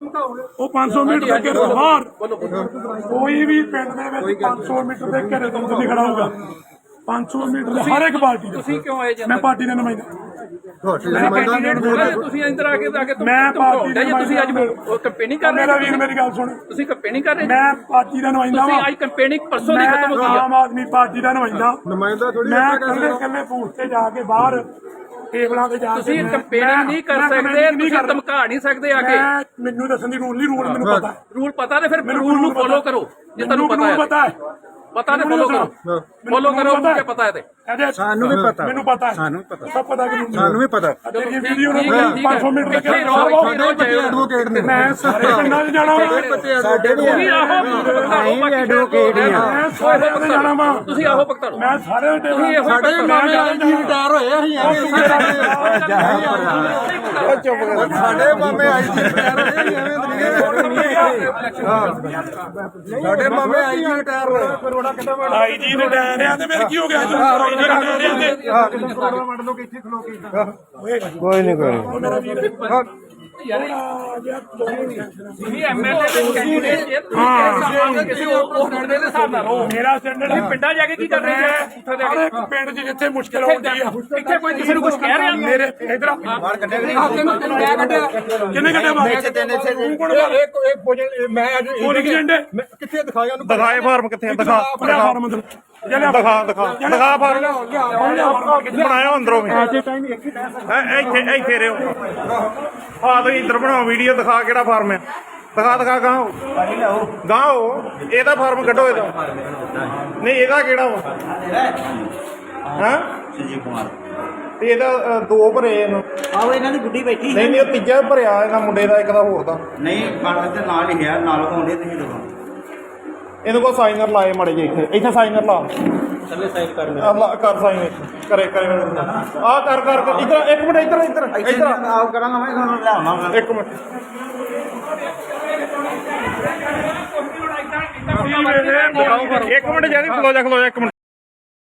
ਉਹ 500 ਮੀਟਰ ਦੇ ਘੇਰੇ ਤੋਂ ਬਾਹਰ ਕੋਈ ਵੀ ਪਿੰਡ ਦੇ ਵਿੱਚ 500 ਮੀਟਰ ਦੇ ਘੇਰੇ ਤੋਂ ਨਹੀਂ ਖੜਾ ਹੋਊਗਾ। 500 ਮੀਟਰ ਦੇ ਹਰ ਇੱਕ ਪਾਰਟੀ ਦਾ। ਤੁਸੀਂ ਕਿਉਂ ਆਏ ਜੀ ਮੈਂ ਪਾਰਟੀ ਦਾ ਨੁਮਾਇੰਦਾ। ਤੁਸੀਂ ਇੰਦਰ ਆ ਕੇ ਆ ਕੇ ਮੈਂ ਪਾਰਟੀ ਜੀ ਤੁਸੀਂ ਅੱਜ ਕੰਪੇਨਿੰਗ ਕਰ ਰਹੇ ਮੇਰਾ ਹੋ? ਵੀਰ ਮੇਰੀ ਗੱਲ ਸੁਣ। ਤੁਸੀਂ ਕੰਪੇਨਿੰਗ ਕਰ ਰਹੇ ਹੋ? ਮੈਂ ਪਾਰਟੀ ਦਾ ਨੁਮਾਇੰਦਾ ਤੁਸੀਂ ਵਾਂ। ਅੱਜ ਕੰਪੇਨਿੰਗ ਪਰਸੋਂ ਦੀ ਮੈਂ ਖਤਮ ਹੋ ਗਈ ਆਮ ਆਦਮੀ ਪਾਰਟੀ ਦਾ ਨੁਮਾਇੰਦਾ। ਨੁਮਾਇੰਦਾ ਥੋੜੀ ਮੈਂ ਕੱਲੇ ਕੱਲੇ ਤੇ ਜਾ ਕੇ ਬਾਹਰ ਟੇਬਲਾਂ ਤੇ ਜਾ ਕੇ ਤੁਸੀਂ ਮੈਂ- ਕੰਪੇਨਿੰਗ ਨਹੀਂ ਕਰ ਮੈਂ ਸਕਦੇ ਨਹੀਂ ਤੁਸੀਂ ਕਰ- ਧਮਕਾ ਨਹੀਂ ਸਕਦੇ ਆ ਕੇ ਮੈਂ ਮੈਨੂੰ ਦੱਸਣ ਦੀ ਰੂਲ ਨਹੀਂ ਰੂਲ ਮੈਨੂੰ ਪਤਾ ਹੈ। ਰੂਲ ਪਤਾ ਤੇ ਫਿਰ ਮੈਨੂੰ ਰੂਲ ਨੂੰ ਫੋਲੋ ਕਰੋ ਜੇ ਤੁਹਾਨੂੰ ਮੈਨੂੰ ਪਤਾ ਹੈ ਪਤਾ ਹੈ। ਪਤਾ ਤੇ ਮੈਨੂੰ ਫੋਲੋ ਕਰੋ। ਮੈਨੂੰ ਫੋਲੋ ਕਰੋ ਹੈ। ਮੁਝੇ ਪਤਾ ਹੈ ਤੇ। ਇਹਦੇ- ਸਾਨੂੰ ਵੀ ਪਤਾ। ਮੈਨੂੰ ਪਤਾ ਹੈ। ਸਾਨੂੰ ਪਤਾ। ਸਭ ਪਤਾ ਕਿ ਸਾਨੂੰ ਵੀ ਪਤਾ। ਤੇਰੀ ਵੀਡੀਓ ਨੂੰ ਠੀਕ ਹੈ, ਠੀਕ ਹੈ। 500 ਮੀਟਰ ਦੇ ਇੱਥੇ ਰਹੋ, ਇੱਥੇ ਐਡਵੋਕੇਟ ਨੇ। ਮੈਂ ਸਾਰੇ ਪਿੰਡਾਂ 'ਚ ਜਾਣਾ ਵਾ। ਸਾਡੇ ਵੀ ਤੁਸੀਂ ਆਹੋ ਅਸੀਂ ਵੀ ਐਡਵੋਕੇਟ ਹੀ ਆ ਮੈਂ ਸਾਰੇ ਪਿੰਡ ਜਾਣਾ ਵਾ। ਤੁਸੀਂ ਆਹੋ ਭਗਤਾਂ ਮੈਂ ਸਾਰੇ ਇਹੋ ਸਾਡੇ ਮਾਮੇ ਆਈ ਜੀ ਰਿਟਾਇਰ ਹੋਏ ਅਸੀਂ ਚੁੱਪ ਕਰ ਸਾਡੇ ਮਾਮੇ ਆਈ ਜੀ ਰਿਟਾਇਰ ਹੋਏ ਅਸੀਂ ਸਾਡੇ ਮਾਮੇ ਆਈ ਜੀ ਰਿਟਾਇਰ ਹੋਏ ਆਈ ਜੀ ਨੇ ਡਰ ਆ ਤੇ ਫਿਰ ਕੀ ਹੋ ਗਿਆ? ਜੀ ਆਈ ਜੀ ਨੇ ਡਰ ਆ ਤੇ ਕੋਈ ਨਹੀਂ ਕੋਈ ਮੇਰਾ ਵੀਰ ਤੁਸੀਂ ਐਮਐਲਏ ਦੇ ਕੈਂਡੀਡੇਟ ਜੇ ਤੁਸੀਂ ਕਿਸੇ ਉਹ ਮੁੰਡੇ ਦੇ ਹਿਸਾਬ ਨਾਲ ਰਹੋ ਮੇਰਾ ਸਟੈਂਡਰਡ ਤੁਸੀਂ ਪਿੰਡਾਂ ਜਾ ਕੇ ਕੀ ਕਰ ਰਹੇ ਹੋ? ਉੱਥੇ ਜਾ ਹਰ ਕੇ ਪਿੰਡ 'ਚ ਜਿੱਥੇ ਮੁਸ਼ਕਲ ਆਉਂਦੀ ਆ। ਇੱਥੇ ਕੋਈ ਕਿਸੇ ਨੂੰ ਕੁਝ ਕਹਿ ਰਿਹਾ? ਮੇਰੇ ਇਧਰ ਬਾਹਰ ਕੱਢਿਆ ਮੈਂ ਕੱਢਿਆ? ਕਿੰਨੇ ਕੱਢੇ ਬਾਹਰ? ਤੂੰ ਕੋਣ ਬਾਹਰ? ਇੱਕ ਇੱਕ ਭੋਜਨ ਮੈਂ ਅੱਜ ਉਹ ਲਿਖ ਜੰਡੇ ਕਿੱਥੇ ਦਿਖਾਇਆ ਉਹਨੂੰ? ਦਿਖਾਏ ਫਾਰਮ ਕਿੱਥੇ ਆ? ਦਿਖਾ ਬੜਾ ਫਾਰਮ ਦਿਖਾ ਦਿਖਾ। ਦਿਖਾ ਫਾਰਮ ਬਣਾਇਆ ਅੰਦਰੋਂ ਵੀ। ਐ- ਇੱਥੇ ਇੱਥੇ ਰਿਓ। ਆ ਤੁਸੀਂ ਇੱਧਰ ਬਣਾਓ ਵੀਡੀਓ ਦਿਖਾ ਕਿਹੜਾ ਫਾਰਮ ਹੈ ਦਿਖਾ ਦਿਖਾ ਗਾਓ ਗਾਓ ਇਹਦਾ ਫਾਰਮ ਕੱਢੋ ਇਹਦਾ। ਨਹੀਂ ਇਹਦਾ ਕਿਹੜਾ ਵਾ? ਹਾਂ? ਸੰਜੀਵ ਕੁਮਾਰ ਤੇ ਇਹਦਾ ਅ, ਦੋ ਭਰੇ ਇਹਨੂੰ। ਆਹੋ ਇਹਨਾਂ ਦੀ ਗੁੱਡੀ ਬੈਠੀ ਨਹੀਂ ਨਹੀਂ ਉਹ ਤੀਜਾ ਭਰਿਆ ਇਹਨਾਂ ਮੁੰਡੇ ਦਾ ਇੱਕ ਦਾ ਹੋਰ ਦਾ। ਨਹੀਂ ਦੇ ਨਾਲ ਲਿਖਿਆ ਨਾਲ ਹੋਣੇ ਤੁਸੀਂ ਦੇਖੋ ਇਹਨੂੰ ਕੋ ਸਾਈਨਰ ਲਾਏ ਮੜੇ ਜੇ ਇੱਥੇ। ਇੱਥੇ ਸਾਈਨਰ ਲਾ। ਥੱਲੇ ਸਾਈਡ ਕਰ ਆ ਲਾ ਕਰ ਸਾਈਨ ਕਰੇ ਕਰੇ ਆ ਕਰ ਕਰ ਕਰ। ਇੱਧਰ ਇੱਕ ਮਿੰਟ ਇੱਧਰ ਇੱਧਰ। ਇੱਧਰ ਆਪ ਕਰਾਂਗਾ ਮੈਂ ਤੁਹਾਨੂੰ ਲਿਆਵਾਂਗਾ। ਇੱਕ ਮਿੰਟ। ਇੱਕ ਮਿੰਟ ਜੈਦੀ ਖਲੋ ਜਾ ਖਲੋ ਜਾ ਇੱਕ ਮਿੰਟ।